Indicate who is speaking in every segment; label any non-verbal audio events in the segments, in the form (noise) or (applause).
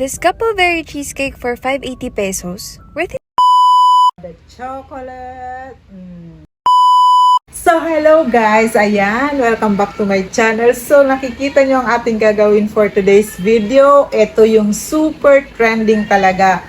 Speaker 1: This couple berry cheesecake for 580 pesos. Worth it?
Speaker 2: The chocolate. Mm. So, hello guys! Ayan, welcome back to my channel. So, nakikita nyo ang ating gagawin for today's video. Ito yung super trending talaga.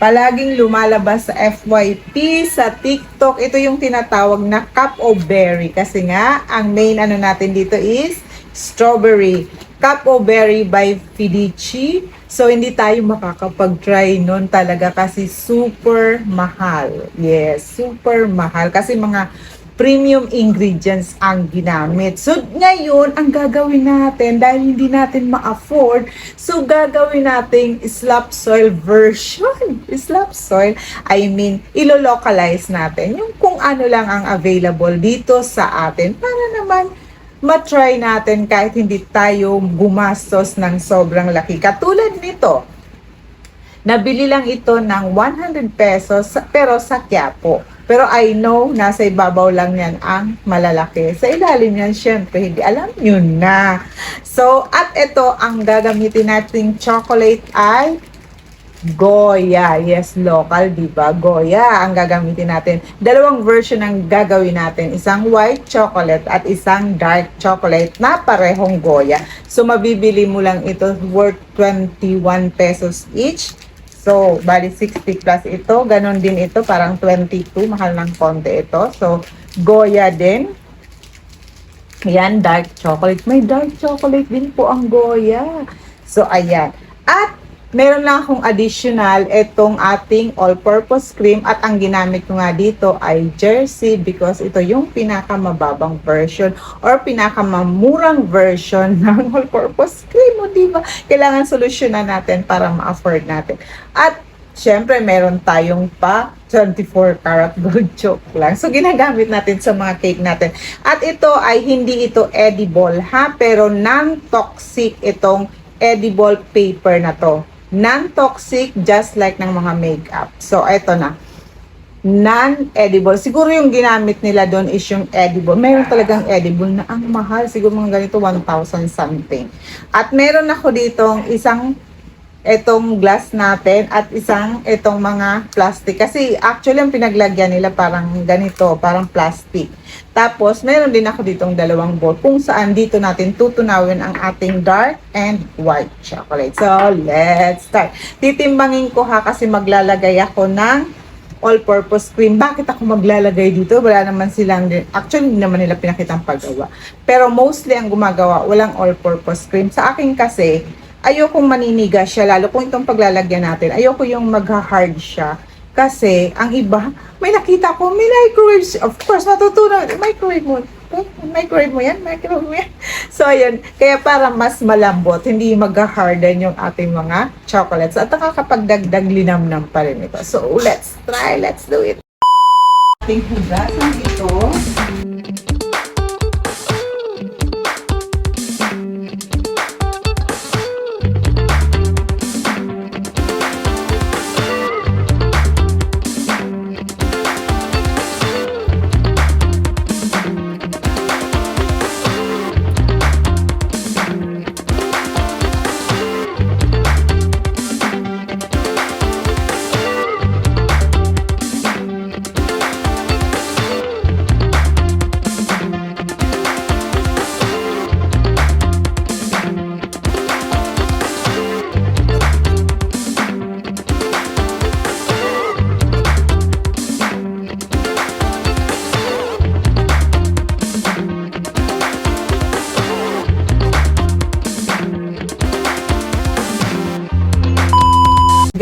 Speaker 2: Palaging lumalabas sa FYP, sa TikTok. Ito yung tinatawag na cup of berry. Kasi nga, ang main ano natin dito is strawberry. Cup of berry by Fidici. So, hindi tayo makakapag-try nun talaga kasi super mahal. Yes, super mahal. Kasi mga premium ingredients ang ginamit. So, ngayon, ang gagawin natin, dahil hindi natin ma-afford, so gagawin nating slap soil version. Slap soil, I mean, ilo-localize natin yung kung ano lang ang available dito sa atin para naman matry natin kahit hindi tayo gumastos ng sobrang laki. Katulad nito, Nabili lang ito ng 100 pesos pero sa Quiapo. Pero I know, nasa ibabaw lang yan ang malalaki. Sa ilalim yan, syempre, hindi alam nyo na. So, at ito, ang gagamitin nating chocolate ay Goya. Yes, local, di ba? Goya ang gagamitin natin. Dalawang version ang gagawin natin. Isang white chocolate at isang dark chocolate na parehong Goya. So, mabibili mo lang ito worth 21 pesos each. So, bali 60 plus ito. Ganon din ito, parang 22. Mahal ng konti ito. So, Goya din. Ayan, dark chocolate. May dark chocolate din po ang Goya. So, ayan. Meron lang akong additional itong ating all-purpose cream at ang ginamit ko nga dito ay Jersey because ito yung pinakamababang version or pinakamamurang version (laughs) ng all-purpose cream mo, di ba? Kailangan solusyonan natin para ma-afford natin. At Siyempre, meron tayong pa 24 karat gold (laughs) choke lang. So, ginagamit natin sa mga cake natin. At ito ay hindi ito edible ha, pero non-toxic itong edible paper na to. Non-toxic just like ng mga makeup. So, ito na. Non-edible. Siguro yung ginamit nila doon is yung edible. Meron talagang edible na ang mahal. Siguro mga ganito 1,000 something. At meron ako ditong isang itong glass natin at isang itong mga plastic. Kasi actually ang pinaglagyan nila parang ganito, parang plastic. Tapos meron din ako ditong dalawang bowl kung saan dito natin tutunawin ang ating dark and white chocolate. So let's start. Titimbangin ko ha kasi maglalagay ako ng all-purpose cream. Bakit ako maglalagay dito? Wala naman silang, actually hindi naman nila pinakitang paggawa. Pero mostly ang gumagawa, walang all-purpose cream. Sa akin kasi, ayokong maninigas siya, lalo kung itong paglalagyan natin, ayoko yung magha-hard siya. Kasi, ang iba, may nakita ko, may microwave, of course, natutunan, microwave mo, eh, microwave mo yan, microwave mo yan. (laughs) So, ayun, kaya para mas malambot, hindi magha-harden yung ating mga chocolates at nakakapagdagdag linamnam pa rin ito. So, let's try, let's do it. Ating hugasan ito.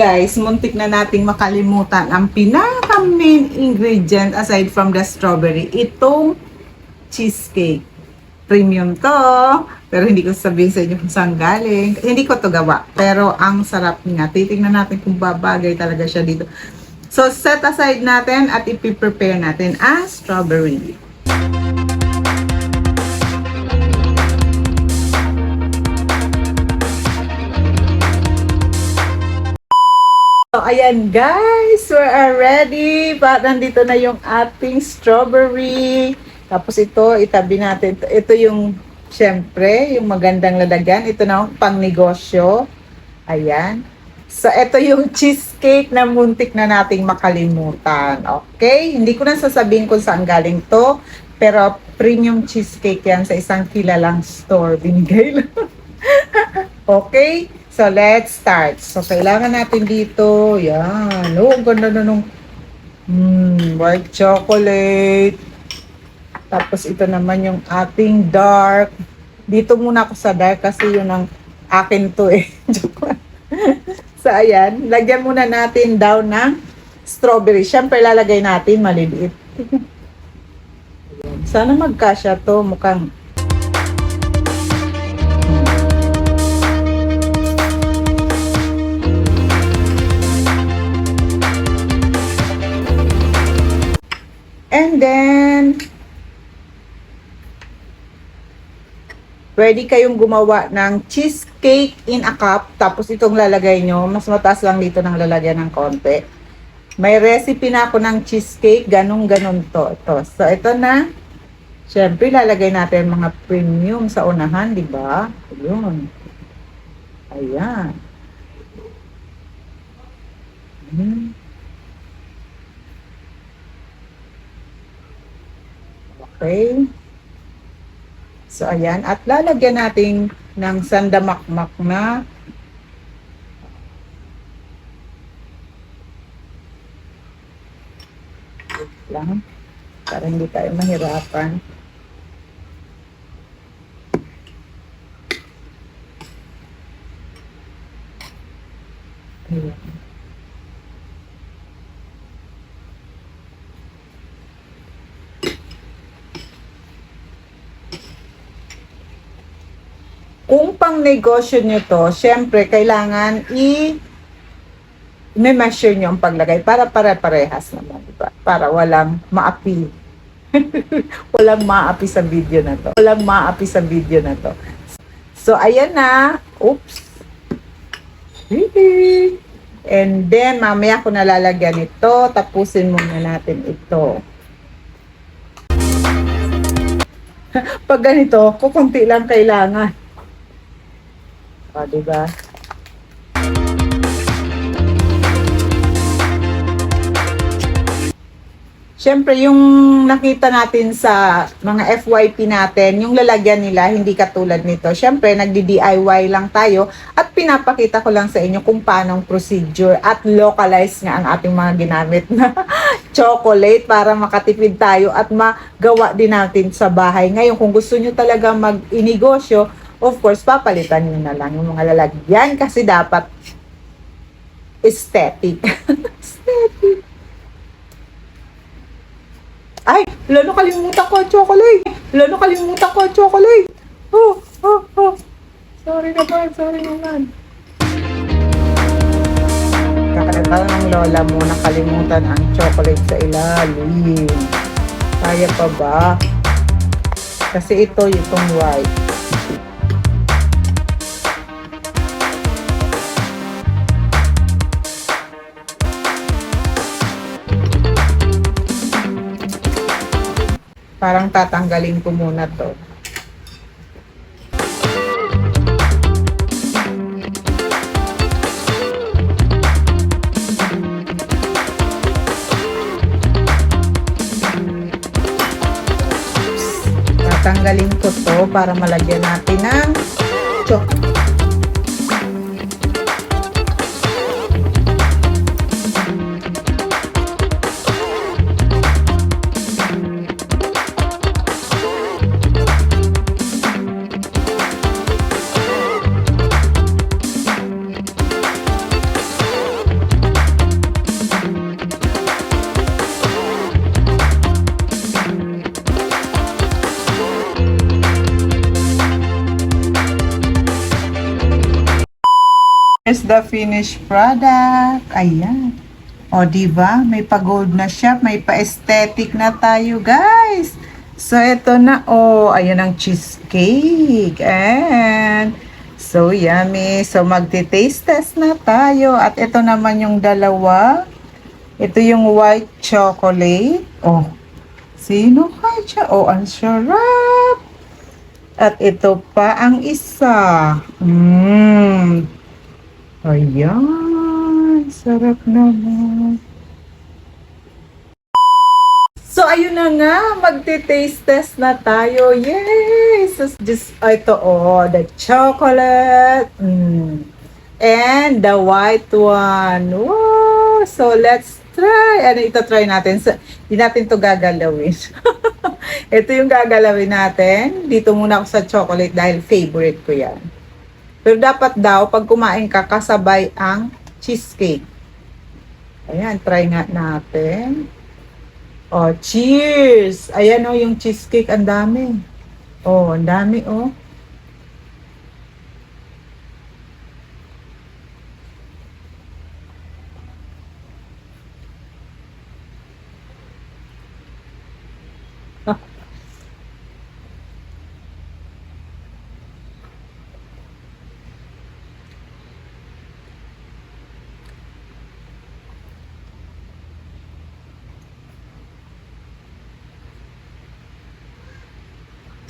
Speaker 2: Guys, muntik na nating makalimutan ang pinaka main ingredient aside from the strawberry, itong cheesecake. Premium to, pero hindi ko sabihin sa inyo kung saan galing. Hindi ko to gawa, pero ang sarap nga. Titingnan natin kung babagay talaga siya dito. So, set aside natin at ipiprepare natin ang strawberry. So, ayan guys, we are ready. Pa, nandito na yung ating strawberry. Tapos ito, itabi natin. Ito yung, syempre, yung magandang lalagyan. Ito na ang pang negosyo. Ayan. So, ito yung (laughs) cheesecake na muntik na nating makalimutan. Okay? Hindi ko na sasabihin kung saan galing to. Pero premium cheesecake yan sa isang kilalang store. (laughs) Binigay lang. (laughs) okay? So, let's start. So, kailangan natin dito. Yan. Oh, ang ganda na nung mm, white chocolate. Tapos, ito naman yung ating dark. Dito muna ako sa dark kasi yun ang akin to eh. (laughs) So, ayan. Lagyan muna natin daw ng strawberry. Siyempre, lalagay natin maliliit. (laughs) Sana magkasya to. Mukhang pwede kayong gumawa ng cheesecake in a cup. Tapos itong lalagay nyo. Mas mataas lang dito ng lalagyan ng konti. May recipe na ako ng cheesecake. Ganun-ganon to. Ito. So, ito na. Siyempre, lalagay natin mga premium sa unahan, di ba? Ayun. Ayan. Hmm. Okay. So, ayan. At lalagyan natin ng sandamakmak na lang. Para hindi tayo mahirapan. Ayan. Kung pang negosyo nyo to, syempre, kailangan i may measure nyo ang paglagay para pare-parehas naman, di ba? Para walang maapi. (laughs) walang maapi sa video na to. Walang maapi sa video na to. So, ayan na. Oops. And then, mamaya ko nalalagyan ito. Tapusin muna natin ito. (laughs) Pag ganito, kukunti lang kailangan. O, di ba? Siyempre, yung nakita natin sa mga FYP natin, yung lalagyan nila, hindi katulad nito. Siyempre, nagdi-DIY lang tayo at pinapakita ko lang sa inyo kung paano ang procedure at localize nga ang ating mga ginamit na (laughs) chocolate para makatipid tayo at magawa din natin sa bahay. Ngayon, kung gusto nyo talaga mag-inegosyo, of course, papalitan nyo na lang yung mga lalagyan kasi dapat aesthetic. (laughs) aesthetic. Ay, lalo kalimutan ko chocolate. Lalo kalimutan ko chocolate. Oh, oh, oh. Sorry naman, sorry naman. Kakalimutan ng lola mo nakalimutan ang chocolate sa ilalim. Kaya pa ba? Kasi ito itong white. Parang tatanggalin ko muna to. Tatanggalin ko to para malagyan natin ng chocolate. Here's the finished product. Ayan. O, di ba? May pa-gold na siya. May pa-aesthetic na tayo, guys. So, ito na. O, ayan ang cheesecake. And, so yummy. So, magti-taste test na tayo. At ito naman yung dalawa. Ito yung white chocolate. Oh, sino kaya siya? Oh, ang sarap. At ito pa ang isa. Mmm. Ayan. sarap naman. So, ayun na nga, magti-taste test na tayo. Yay! So, just, oh, ito, oh, the chocolate. Mm. And the white one. Wow! So, let's try. Ano, ito try natin. So, hindi natin to gagalawin. (laughs) ito yung gagalawin natin. Dito muna ako sa chocolate dahil favorite ko yan. Pero dapat daw, pag kumain ka, kasabay ang cheesecake. Ayan, try nga natin. Oh, cheers! Ayan oh, yung cheesecake, ang dami. Oh, ang dami oh.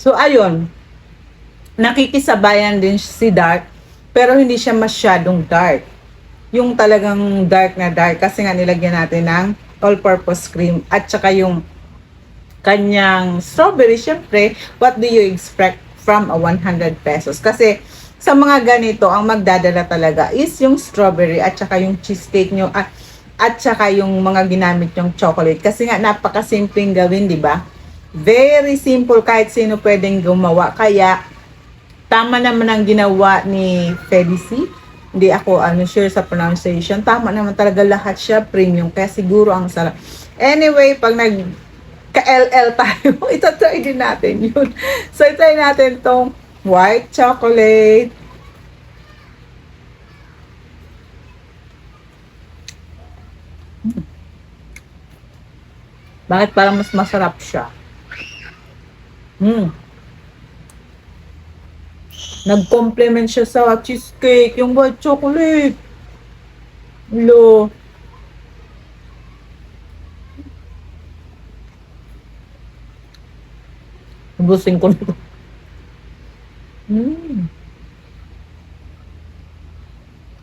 Speaker 2: So, ayun. Nakikisabayan din si dark, pero hindi siya masyadong dark. Yung talagang dark na dark, kasi nga nilagyan natin ng all-purpose cream at saka yung kanyang strawberry, syempre, what do you expect from a 100 pesos? Kasi sa mga ganito, ang magdadala talaga is yung strawberry at saka yung cheesecake nyo at, at saka yung mga ginamit yung chocolate. Kasi nga napakasimpleng gawin, di ba? Very simple, kahit sino pwedeng gumawa. Kaya, tama naman ang ginawa ni Felicy. Hindi ako ano, sure sa pronunciation. Tama naman talaga lahat siya premium. Kaya siguro ang sarap. Anyway, pag nag ka-LL tayo, (laughs) ito try din natin yun. (laughs) So, try natin tong white chocolate. Hmm. Bakit parang mas masarap siya? Hmm. Nag-complement siya sa cheesecake, yung white chocolate. Lo. Ubusin ko na. Hmm.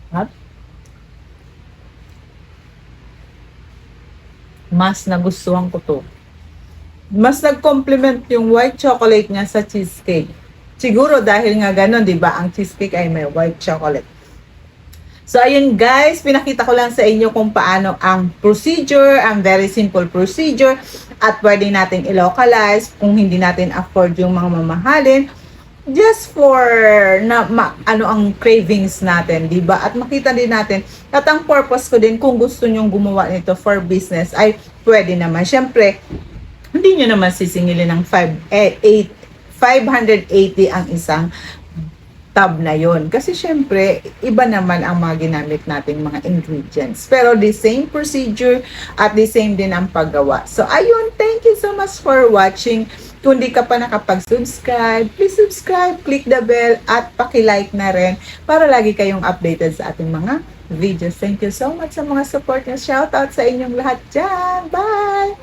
Speaker 2: At? Mas nagustuhan ko to mas nag-complement yung white chocolate niya sa cheesecake. Siguro dahil nga ganun, 'di ba? Ang cheesecake ay may white chocolate. So ayun guys, pinakita ko lang sa inyo kung paano ang procedure, ang very simple procedure at pwede nating i-localize kung hindi natin afford yung mga mamahalin just for na ma, ano ang cravings natin, 'di ba? At makita din natin at ang purpose ko din kung gusto nyong gumawa nito for business ay pwede naman. Syempre, hindi nyo naman sisingilin ng 5, eh, 8, 580 ang isang tub na yon Kasi syempre, iba naman ang mga ginamit nating mga ingredients. Pero the same procedure at the same din ang paggawa. So ayun, thank you so much for watching. Kung di ka pa nakapag-subscribe, please subscribe, click the bell, at paki-like na rin para lagi kayong updated sa ating mga videos. Thank you so much sa mga support nyo. Shout out sa inyong lahat dyan. Bye!